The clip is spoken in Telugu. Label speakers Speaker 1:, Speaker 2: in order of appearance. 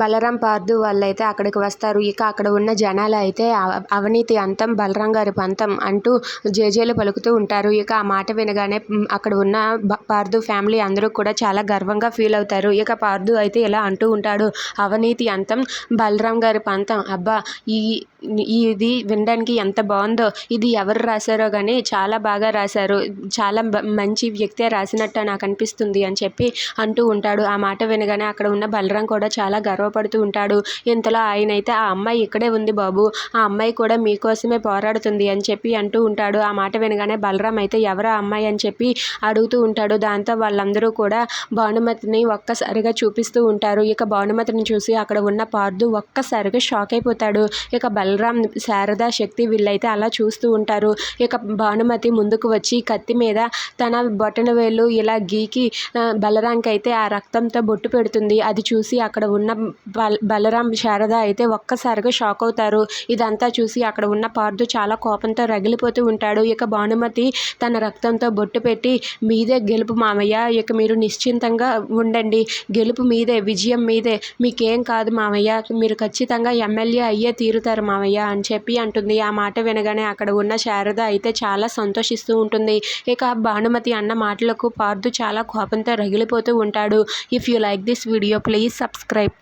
Speaker 1: బలరాం పార్దు వాళ్ళైతే అక్కడికి వస్తారు. ఇక అక్కడ ఉన్న జనాలు అయితే అవినీతి అంతం బలరాం గారి పంతం అంటూ జేజేలు పలుకుతూ ఉంటారు. ఇక ఆ మాట వినగానే అక్కడ ఉన్న పార్దు ఫ్యామిలీ అందరూ కూడా చాలా గర్వంగా ఫీల్ అవుతారు. ఇక పార్దు అయితే ఇలా అంటూ ఉంటాడు. అవినీతి అంతం బలరాం గారి పంతం. అబ్బా ఈ ఇది వినడానికి ఎంత బాగుందో. ఇది ఎవరు రాశారో కానీ చాలా బాగా రాశారు. చాలా మంచి వ్యక్తే రాసినట్టు నాకు అనిపిస్తుంది అని చెప్పి అంటూ ఉంటాడు. ఆ మాట వినగానే అక్కడ ఉన్న బలరాం కూడా చాలా గర్వపడుతూ ఉంటాడు. ఇంతలో ఆయన అయితే ఆ అమ్మాయి ఇక్కడే ఉంది బాబు ఆ అమ్మాయి కూడా మీకోసమే పోరాడుతుంది అని చెప్పి అంటూ ఉంటాడు. ఆ మాట వినగానే బలరాం అయితే ఎవరు ఆ అమ్మాయి? అని చెప్పి అడుగుతూ ఉంటాడు. దాంతో వాళ్ళందరూ కూడా భానుమతిని ఒక్కసారిగా చూపిస్తూ ఉంటారు. ఇక భానుమతిని చూసి అక్కడ ఉన్న పార్దు ఒక్కసారిగా షాక్ అయిపోతాడు. ఇక బలరాం శారదా శక్తి వీళ్ళైతే అలా చూస్తూ ఉంటారు. ఇక భానుమతి ముందుకు వచ్చి కత్తి మీద తన బొటన వేలు ఇలా గీకి బలరాంకి అయితే ఆ రక్తంతో బొట్టు పెడుతుంది. అది చూసి అక్కడ ఉన్న బలరాం శారద అయితే ఒక్కసారిగా షాక్ అవుతారు. ఇదంతా చూసి అక్కడ ఉన్న పార్దు చాలా కోపంతో రగిలిపోతూ ఉంటాడు. ఇక భానుమతి తన రక్తంతో బొట్టు పెట్టి మీదే గెలుపు మామయ్య ఇక మీరు నిశ్చింతంగా ఉండండి. గెలుపు మీదే విజయం మీదే. మీకేం కాదు మామయ్య మీరు ఖచ్చితంగా ఎమ్మెల్యే అయ్యే తీరుతారు మామయ్య అని చెప్పి అంటుంది. ఆ మాట వినగానే అక్కడ ఉన్న శారద అయితే చాలా సంతోషిస్తూ ఉంటుంది. ఇక భానుమతి అన్న మాటలకు పార్దు చాలా కోపంతో రగిలిపోతూ ఉంటాడు. If you like this video please subscribe